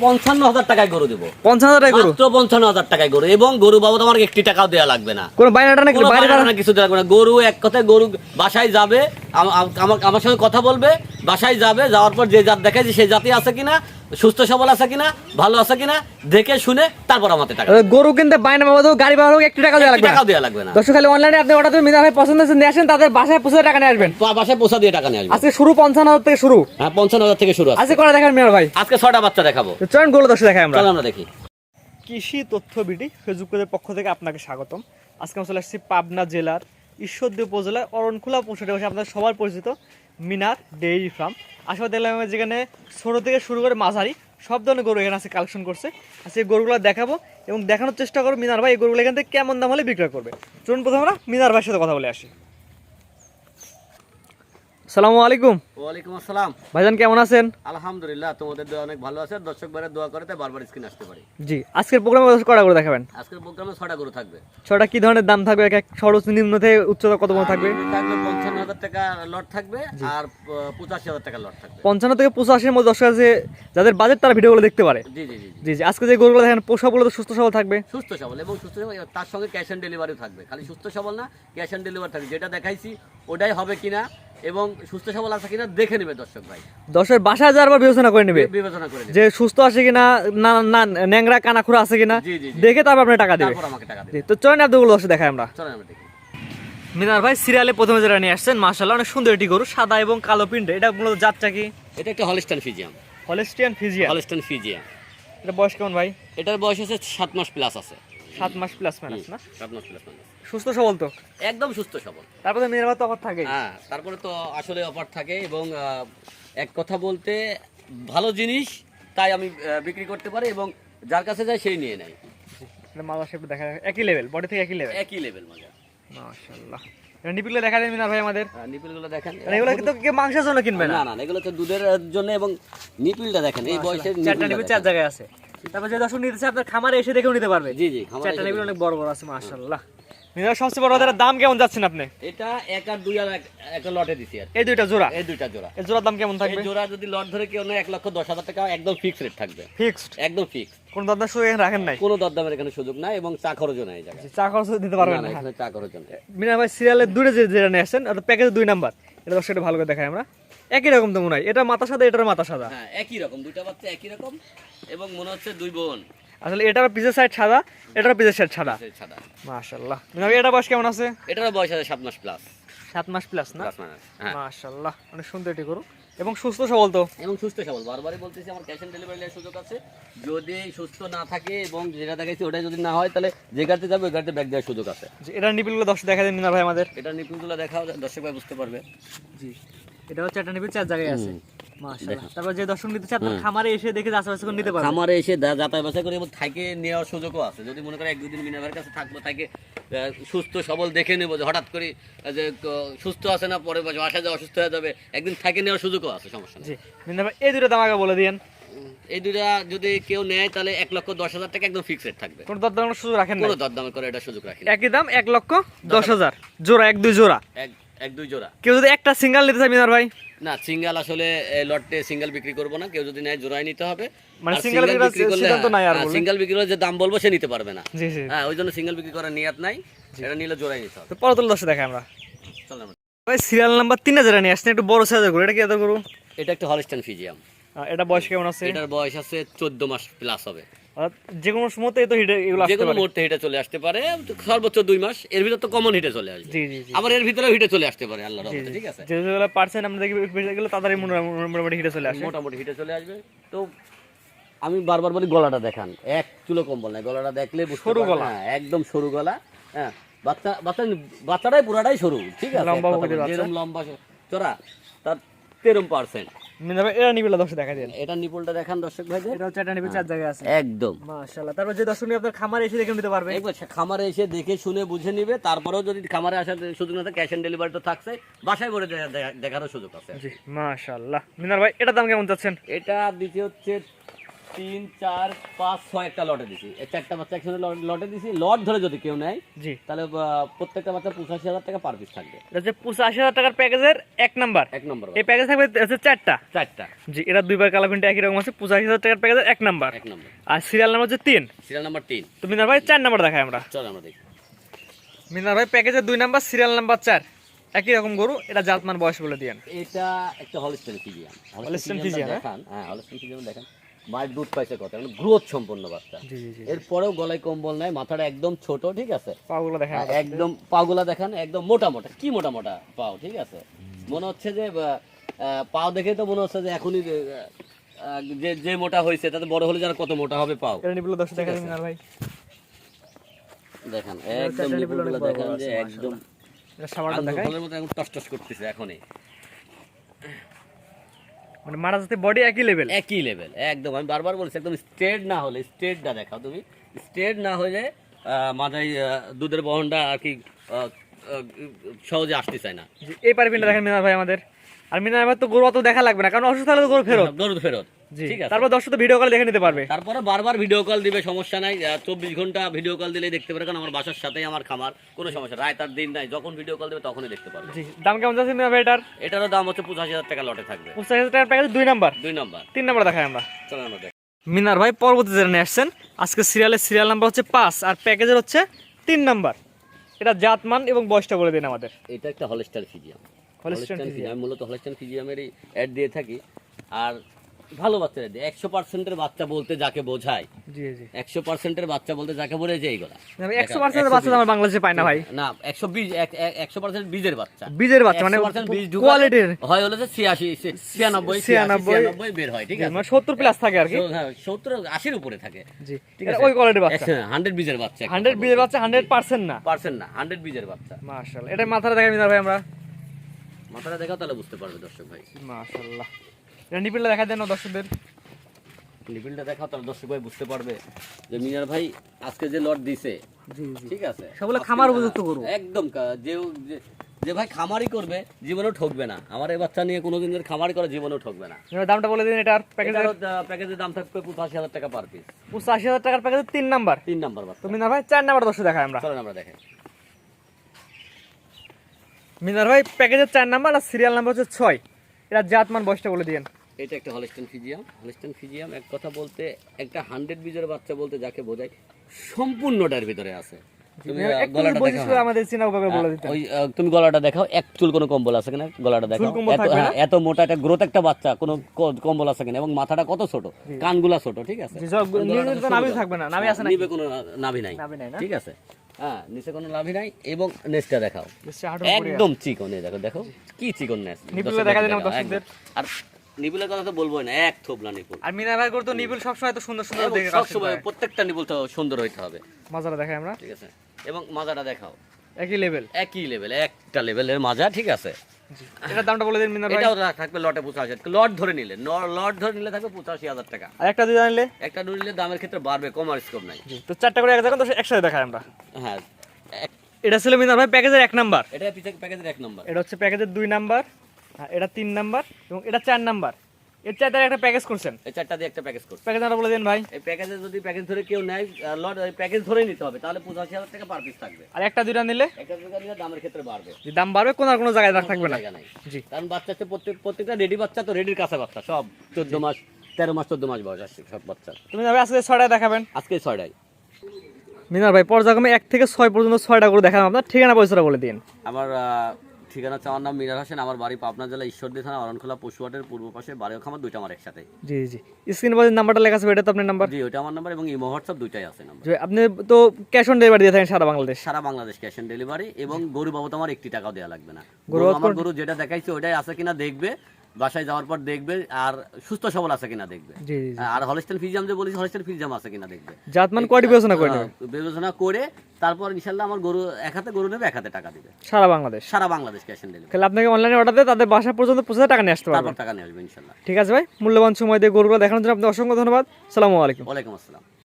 পঞ্চান্ন হাজার টাকায় গরু দেবো। পঞ্চান্ন হাজার টাকা গরু? মাত্র পঞ্চান্ন হাজার টাকায় গরু। এবং গরু বাবদ আমার একটি টাকাও দেওয়া লাগবে না। কোনো বাইনাটা কিছু দেওয়া লাগবে না। গরু এক কথায় গরু বাসায় যাবে আম- আম- আমার আমার সঙ্গে কথা বলবে বাসায় যাবে যাওয়ার পর যে জাত দেখায় সে সেই জাতি আছে কিনা সুস্থ সবল আছে কিনা ভালো আছে কিনা দেখে শুনে তারপর আমাদের টাকা। গরু কিনতে বাইনা হোক, গাড়ি বাবদ হোক, একটি টাকা দেওয়া লাগবে না। টাকাও দেওয়া লাগবে না। দর্শক খালি অনলাইনে আপনি অর্ডার করে মিনা ভাই পছন্দ হচ্ছে নিয়ে আসেন তাদের বাসায় পৌঁছে টাকা নিয়ে আসবেন। বাসায় পোষা দিয়ে টাকা নিয়ে আসবে আজকে শুরু পঞ্চান্ন হাজার থেকে শুরু। হ্যাঁ পঞ্চান্ন হাজার থেকে শুরু আছে। আজকে করে দেখেন মিনার ভাই? আজকে ছটা বাচ্চা দেখাবো। চলেন গরু দর্শক দেখাই আমরা। চলো আমরা দেখি। কৃষি তথ্য বিডি ফেসবুক পেজের পক্ষ থেকে আপনাকে স্বাগতম। আজকে আমি চলে আসছি পাবনা জেলার ঈশ্বরদী উপজেলার অরণখোলা পৌঁছাতে বসে আপনাদের সবার পরিচিত মিনার ডেইরি ফার্ম। আসলে দেখলাম যেখানে ছোটো থেকে শুরু করে মাঝারি, সব ধরনের গরু এখানে আছে কালেকশন করছে। আর সেই গরুগুলো দেখাবো এবং দেখানোর চেষ্টা করো মিনার ভাই, এই গরুগুলো এখান থেকে কেমন দাম হলে বিক্রয় করবে। চলুন প্রথমে আমরা মিনার ভাইয়ের সাথে কথা বলে আসি। সালামু আলাইকুম। ওয়ালাইকুম আসসালাম। ভাইজান কেমন আছেন? আলহামদুলিল্লাহ তোমাদের দোয়া অনেক ভালো আছে। দর্শক বাইরে দোয়া করে তাই বারবার স্ক্রিন আসতে পারি। জি আজকের প্রোগ্রামে কটা করে দেখাবেন? আজকের প্রোগ্রামে ছটা গরু থাকবে। ছটা কি ধরনের দাম থাকবে? এক এক সর্বোচ্চ নিম্ন থেকে উচ্চতা কত কত থাকবে? থাকবে পঞ্চান্ন হাজার টাকা লট থাকবে আর পঁচাশি হাজার টাকা লট থাকবে। পঞ্চান্ন থেকে পঁচাশির মধ্যে দর্শক আছে যাদের বাজেট তারা ভিডিওগুলো দেখতে পারে। জি জি। জি জি। আজকে যে গরুগুলো দেখেন পোষাগুলো তো সুস্থ সবল থাকবে। সুস্থ সবল এবং সুস্থ সবল তার সঙ্গে ক্যাশ অন ডেলিভারিও থাকবে। খালি সুস্থ সবল না ক্যাশ অন ডেলিভারি থাকবে। যেটা দেখাইছি ওটাই হবে কিনা এবং সুস্থ সবল আছে কিনা দেখে নেবে দর্শক ভাই। দর্শকের বাসায় যাওয়ার পর বিবেচনা করে নেবে। বিবেচনা করে যে সুস্থ আছে কিনা না না ন্যাংরা কানাখুরা আছে কিনা। দেখে তারপর আপনি টাকা দেবে তারপর আমাকে টাকা দেবে তো চলেন আপনাগুলো দর্শক দেখাই আমরা। চলেন আমরা দেখি। মিনার ভাই সিরিয়ালে প্রথমে যারা নিয়ে আসছেন মার্শাল্লাহ অনেক সুন্দর একটি গরু সাদা এবং কালো পিন্ডে। এটা মূলত জাতটা কি? এটা একটা হলিস্টান ফিজিয়াম। হলেস্টিয়ান ফিজিয়া হলিস্টান ফিজিয়াম। এটা বয়স কেমন ভাই? এটার বয়স হচ্ছে সাত মাস প্লাস আছে। সাত মাস প্লাস মাইনাস না? সাত মাস প্লাস মানে সুস্থ সবল তো? একদম সুস্থ সবল। তারপরে তো অফার থাকে হ্যাঁ তারপরে তো আসলে অফার থাকে এবং এক কথা বলতে ভালো জিনিস তাই আমি বিক্রি করতে পারি এবং যার কাছে যায় সেই নিয়ে নেয়। এটা মালা শেপ দেখা একই লেভেল বডি থেকে একই লেভেল একই লেভেল মজা। মাশাআল্লাহ। এটা নিপিলে দেখা ভাই আমাদের? নিপিলগুলো দেখেন। আর এগুলো কিন্তু মাংসের জন্য কিনবে না? না না না, এগুলো তো দুধের জন্য এবং নিপিলটা দেখেন এই বয়সের চারটা নিপিল চার জায়গায় আছে। তারপর যে দর্শক নিতেছে আপনার খামারে এসে দেখেও নিতে পারবে। জি জি চারটা এসে অনেক বড় বড় আছে মাশাআল্লাহ। মিনার সবচেয়ে বড় কথাটা দাম কেমন যাচ্ছেন আপনি? এটা এক আর দুই আর এক- লটে দিছি আর এই দুইটা জোড়া? এই দুইটা জোড়া। এই জোড়ার দাম কেমন এই জোড়া যদি লট ধরে কেউ নেয় এক লক্ষ দশ হাজার টাকা একদম ফিক্স রেট থাকবে। ফিক্সড একদম ফিক্স কোন দাম শুধু এখানে রাখেন নাই? কোনো দরদামের এখানে সুযোগ নাই এবং চা খরচও নাই জায়গায়। চা খরচ দিতে পারবেন না, এখানে চা নেই। ভাই সিরিয়ালের দূরে যে যেটা নিয়ে আসছেন আর প্যাকেজের দুই নাম্বার এটা দর্শক ভালো করে দেখাই আমরা। একই রকম তো মনে হয়। এটা মাথা সাদা এটার মাথা সাদা। হ্যাঁ একই রকম দুইটা বাচ্চা একই রকম এবং মনে হচ্ছে দুই বোন। আসলে এটার পিছের সাইড সাদা এটার পিছের সাইড সাদা। সাদা। মাশাআল্লাহ। এটা বয়স কেমন আছে? এটার বয়স আছে সাত মাস প্লাস সাত মাস প্লাস না? হ্যাঁ। মাশাআল্লাহ অনেক সুন্দর এটি করো এবং সুস্থ সবল তো? এবং সুস্থ সবল। বারবারই বলতেছি আমার ক্যাশ অন ডেলিভারি সুযোগ আছে। যদি সুস্থ না থাকে এবং যেটা দেখাইছি ওটাই যদি না হয় তাহলে যে গাড়িতে যাবে ওই গাড়িতে ব্যাগ দেওয়ার সুযোগ আছে। যে এটার নিপিলগুলো দর্শক দেখা যায় মিনার ভাই আমাদের। এটা নিপুণগুলো দেখাও দর্শক ভাই বুঝতে পারবে। জি। এটা হচ্ছে একটা চার জায়গায় আছে। তারপর যে দর্শক নিতে চায় খামারে এসে দেখে আশেপাশে করে নিতে পারবে। খামারে এসে দা- যাতায়াত করে এবং থাইকে নেওয়ার সুযোগও আছে। যদি মনে করে এক দুদিন মিনাভার কাছে থাকব তাকে সুস্থ সবল দেখে নেব যে হঠাৎ করে যে সুস্থ আছে না পরে বাসায় যাওয়া অসুস্থ হয়ে যাবে একদিন নেওয়ার সুযোগও আছে সমস্যা নেই। এই দুটো দাম আগে বলে এই দুইটা যদি কেউ নেয় তাহলে এক লক্ষ দশ হাজার টাকা একদম ফিক্সড থাকবে। কোন দরদামের সুযোগ রাখেন কোনো দরদামে করে এটা সুযোগ রাখি না। একই দাম এক লক্ষ দশ হাজার। জোড়া এক দুই জোড়া। এক এক দুই জোড়া। কেউ যদি একটা সিঙ্গেল নিতে চায় মিনার ভাই? না সিঙ্গেল আসলে লটে সিঙ্গেল বিক্রি করব না। কেউ যদি নেয় নিতে হবে। মানে বিক্রি সিঙ্গেল বিক্রি করলে যে দাম বলব সে নিতে পারবে না। হ্যাঁ ওই জন্য সিঙ্গেল বিক্রি করার নিয়াত নাই। এটা নিলে জোড়াই নিতে হবে। পরতল দেখাই আমরা। ভাই সিরিয়াল নাম্বার তিন হাজার নিয়ে আসছেন একটু বড় সাইজের গরু। এটা কি এত গরু? এটা একটা হলিস্টান ফিজিয়াম। এটা বয়স কেমন আছে? এটার বয়স আছে চোদ্দ মাস প্লাস হবে। যে কোনো সময়তে তো হিটে এগুলো যে কোনো মুহূর্তে হিটে চলে আসতে পারে সর্বোচ্চ দুই মাস এর ভিতর তো কমন হিটে চলে আসবে। আবার এর ভিতরে হিটে চলে আসতে পারে আল্লাহর রহমতে ঠিক আছে? যেগুলো পার্সেন্ট আমরা দেখি এগুলো তাড়াতাড়ি মোটা- মোটামুটি হিটে চলে আসে। মোটামুটি হিটে চলে আসবে। তো আমি বারবার বলি গলাটা দেখান। এক চুলো কম্বল নাই গলাটা দেখলে সরু গলা। হ্যাঁ, একদম সরু গলা হ্যাঁ। বাচ্চা বাচ্চা বাচ্চাটাই পুরাটাই সরু ঠিক আছে? লম্বা লম্বা চড়া তার তেরম পার্সেন্ট এটা নিবিলা দর্শক দেখা দেন এটা নিপুলটা দেখান দর্শক ভাইদের। এটা হচ্ছে একটা নিবি চার জায়গায় আছে। একদম। মাশাআল্লাহ। তারপর যে দর্শক আপনার খামারে এসে দেখে নিতে পারবে। একবার খামারে এসে দেখে শুনে বুঝে নিবে তারপরেও যদি খামারে আসার সুযোগ না থাকে ক্যাশ অন ডেলিভারি তো থাকছে বাসায় করে দেখারও সুযোগ আছে। জি মাশাআল্লাহ। মিনার ভাই এটা দাম কেমন চাচ্ছেন? এটা দিতে হচ্ছে তিন চার পাঁচ ছয় একটা লটে দিছি। চারটা বাচ্চা একসাথে লটে দিছি। লট ধরে যদি কেউ নেয় জি। তাহলে প্রত্যেকটা বাচ্চা পঁচাশি হাজার টাকা পার পিস থাকবে। হচ্ছে পঁচাশি হাজার টাকার প্যাকেজের এক নাম্বার। এক নম্বর এই প্যাকেজ থাকবে হচ্ছে চারটা। চারটা। জি এটা দুইবার কালার প্রিন্ট একই রকম আছে পঁচাশি হাজার টাকার প্যাকেজের এক নাম্বার। এক নম্বর। আর সিরিয়াল নাম্বার হচ্ছে তিন। সিরিয়াল নাম্বার তিন। তো মিনার ভাই চার নাম্বার দেখাই আমরা। চল আমরা দেখি। মিনার ভাই প্যাকেজের দুই নাম্বার সিরিয়াল নাম্বার চার। একই রকম গরু এটা জাতমান বয়স বলে দিয়েন। এটা একটা হলস্টেন ফিজিয়াম Holstein Friesian, হ্যাঁ? হলস্টেন ফিজিয়াম দেখান। মায়ের দুধ পাইছে কত গ্রোথ সম্পন্ন বাচ্চা। এরপরেও গলায় কম্বল নাই মাথাটা একদম ছোট ঠিক আছে? পাগুলো দেখা হ্যাঁ, একদম পাগুলা দেখান একদম মোটা মোটা কি মোটা মোটা পাও ঠিক আছে? মনে হচ্ছে যে পাও দেখে তো মনে হচ্ছে যে এখনই যে, যে মোটা হয়েছে তাতে বড় হলে যেন কত মোটা হবে পাও। ভাই। দেখেন একদম দেখেন যে একদম করতেছে এখনই। মানে মারা যাতে বডি একই লেভেল একই লেভেল একদম। আমি বারবার বলছি একদম স্ট্রেট না হলে স্ট্রেটটা দেখাও তুমি। স্ট্রেট না হলে মাথায় দুধের বহনটা আর কি সহজে আসতে চায় না। এই পারবিনটা দেখেন মিনার ভাই আমাদের। আর মিনার ভাই তো গরু অত দেখা লাগবে না কারণ অসুস্থ হলে গরু ফেরত। গরু ফেরত। ঠিক আছে। তারপর দর্শক ভিডিও কল দেখে নিতে পারবে। তারপরে বারবার ভিডিও কল দিবে সমস্যা নাই। চব্বিশ ঘণ্টা ভিডিও কল দিলেই দেখতে কারণ আমার বাসার সাথেই আমার খামার কোনো সমস্যা রায় তার দিন নাই যখন ভিডিও কল দেবে তখনই দেখতে পারবে। দাম কেমন যাচ্ছে মিনার ভাই এটার? এটারও দাম হচ্ছে পঁচাশি হাজার টাকা লটে থাকবে। পঁচাশি হাজার টাকার প্যাকেজ দুই নাম্বার দুই নম্বর তিন নাম্বার দেখাই আমরা। চলো আমরা মিনার ভাই পরবর্তী জেনে আসছেন। আজকে সিরিয়ালের সিরিয়াল নাম্বার হচ্ছে পাঁচ আর প্যাকেজের হচ্ছে তিন নাম্বার এটা জাতমান এবং বয়সটা বলে দিন আমাদের। এটা একটা হলস্টার ফিজিয়াম। হলস্টার। ফিজিয়াম। মূলত হলস্টার ফিজিয়ামেরই অ্যাড দিয়ে থাকি। আর ভালো বাচ্চা দিয়ে। একশো পার্সেন্টের বাচ্চা বলতে যাকে বোঝায়। জি জি। একশো পার্সেন্টের বাচ্চা বলতে যাকে বোঝায় এইগুলা। একশো পার্সেন্ট বাচ্চা আমার বাংলাদেশে পায় না ভাই। না একশো বীজ একশো পার্সেন্ট বীজের বাচ্চা। বীজের বাচ্চা মানে 100% বীজ কোয়ালিটির হয় হলো যে ছিয়াশি ছিয়ানব্বই ছিয়ানব্বই। বের হয় ঠিক আছে? মানে সত্তর প্লাস থাকে আর কি। হ্যাঁ, সত্তর আশির উপরে থাকে। জি ঠিক আছে? ওই কোয়ালিটির বাচ্চা। হান্ড্রেড বীজের বাচ্চা হান্ড্রেড বীজের বাচ্চা হান্ড্রেড পার্সেন্ট না। পার্সেন্ট না হান্ড্রেড বীজের বাচ্চা। মাশাল্লাহ এটা মাথাটা দেখাই মিনার ভাই আমরা। মাথাটা দেখাও তাহলে বুঝতে পারবে দর্শক ভাই। মাশাল্লাহ নিপিলটা দেখা দেন দর্শকদের। দর্শক ভাই বুঝতে পারবে যে মিনার ভাই আজকে যে লট দিছে ঠিক আছে? সবগুলো খামার উপযুক্ত। একদম যে যে- ভাই খামারই করবে জীবনেও ঠকবে না। আমার এই বাচ্চা নিয়ে কোনোদিন যদি খামারই করে জীবনেও ঠকবে না। দামটা বলে দিন এটার প্যাকেজের প্যাকেজের দাম থাকবে পঁচাশি হাজার টাকা পার পিস পঁচাশি হাজার টাকার প্যাকেজের তিন নাম্বার। তিন নাম্বার বাচ্চা। মিনার ভাই চার নাম্বার দর্শক দেখাই আমরা। চলেন আমরা দেখেন মিনার ভাই প্যাকেজের চার নাম্বার আর সিরিয়াল নাম্বার হচ্ছে ছয়। এটা জাতমান বয়সটা বলে দিন এটা একটা হলস্টেন ফিজিয়াম হলস্টেন ফিজিয়াম এক কথা বলতে একটা হান্ড্রেড বীজের বাচ্চা বলতে যাকে বোঝায় সম্পূর্ণটার ভিতরে আছে। তুমি গলাটা দেখাও। এক চুল কোনো কম্বল আছে কিনা? গলাটা দেখাও। এত- হ্যাঁ, মোটা একটা গ্রোথ একটা বাচ্চা কোনো কম্বল আছে কিনা? এবং মাথাটা কত ছোট? কানগুলা ছোট ঠিক আছে? জি, সব গলাটা নিচে তো সরু থাকবে না, নাভি হ্যাঁ, নিবে কোনো নাভি নাই? ঠিক আছে। হ্যাঁ নিচে কোনো নাভি নাই এবং নেসটা দেখাও। একদম চিকন দেখো দেখো। কি চিকন নেস। আর নিপুলের কথা তো বলবোই না এক থোবলা নিপুল। আর মিনার ভাই করে তো নিবিল সবসময় তো সুন্দর সুন্দর দেখে সবসময় প্রত্যেকটা নিপুল তো সুন্দর হইতে হবে। মাজারা দেখাই আমরা। ঠিক আছে? এবং মাজাটা দেখাও। একই লেভেল একই লেভেল একটা লেভেলের মাজা ঠিক আছে? এটার দামটা বলে দিন মিনার ভাই। এটাও থাকবে লটে পঁচাশি লট ধরে নিলে লট ধরে নিলে থাকবে পঁচাশি হাজার টাকা। আর একটা দুই জানলে একটা দুই নিলে দামের ক্ষেত্রে বাড়বে কমার স্কোপ নাই। তো চারটা করে এক জায়গা তো একসাথে দেখাই আমরা। হ্যাঁ এটা ছিল মিনার ভাই প্যাকেজের এক নাম্বার। এটা প্যাকেজের এক নম্বর। এটা হচ্ছে প্যাকেজের দুই নাম্বার। আর এটা তিন নাম্বার এবং এটা চার নাম্বার। এর চারটার একটা প্যাকেজ করছেন। এই চারটা দিয়ে একটা প্যাকেজ করছে। প্যাকেজ নাম্বার বলে দিন ভাই। এই প্যাকেজে যদি প্যাকেজ ধরে কেউ নেয় লট প্যাকেজ ধরে নিতে হবে তাহলে পঁচাশি হাজার টাকা পার পিস থাকবে। আর একটা দুইটা নিলে? একটা দুটো নিলে দামের ক্ষেত্রে বাড়বে। যে দাম বাড়বে কোনো আর কোনো জায়গায় রাখ থাকবে না। জায়গা নাই। জি। কারণ বাচ্চা হচ্ছে প্রত্যেক প্রত্যেকটা রেডি বাচ্চা তো রেডির কাছে বাচ্চা সব চোদ্দ মাস তেরো মাস চোদ্দ মাস বয়স আসছে সব বাচ্চা। তুমি যাবে আজকে ছয়টা দেখাবেন। আজকে ছয়টায়। মিনার ভাই পর্যায়ক্রমে এক থেকে ছয় পর্যন্ত ছয়টা করে দেখাবেন আপনার ঠিকানা পয়সাটা বলে দিন। আমার ঠিকানা হচ্ছে আমার নাম মিনার হোসেন আমার বাড়ি পাবনা জেলা ঈশ্বরদী থানা অরণখোলা পশুহাটের পূর্ব পাশে বাড়ি খামার দুইটা আমার একসাথে জি জি স্ক্রিন বাজের নাম্বারটা লেখা আছে এটা তো আপনার নাম্বার জি ওইটা আমার নাম্বার এবং ইমো হোয়াটসঅ্যাপ দুইটাই আছে নাম্বার আপনি তো ক্যাশ অন ডেলিভারি দিয়ে থাকেন সারা বাংলাদেশ? সারা বাংলাদেশ ক্যাশ অন ডেলিভারি এবং গরু বাবদ আমার একটি টাকাও দেওয়া লাগবে না। গরু গরু আমার গরু যেটা দেখাইছে ওটাই আছে কিনা দেখবে। বাসায় যাওয়ার পর দেখবে আর সুস্থ সবল আছে কিনা দেখবে। আর হলস্টেন ফিজিয়াম যে বলেছি হলস্টেন ফিজিয়াম আছে কিনা দেখবে। জাতমান কোয়ালিটি বিবেচনা করে বিবেচনা করে তারপর ইনশাল্লাহ আমার গরু এক হাতে গরু নেবে এক হাতে টাকা দিবে। সারা বাংলাদেশ? সারা বাংলাদেশ ক্যাশ অন ডেলিভারি। তাহলে আপনাকে অনলাইনে অর্ডার দিয়ে তাদের বাসা পর্যন্ত পৌঁছে টাকা নিয়ে আসতে পারবেন। তারপর টাকা নিয়ে আসবে ইনশাল্লাহ। ঠিক আছে ভাই মূল্যবান সময় দিয়ে গরুগুলো দেখানোর জন্য আপনাকে অসংখ্য ধন্যবাদ। সালামু আলাইকুম। ওয়ালাইকুম আসসালাম।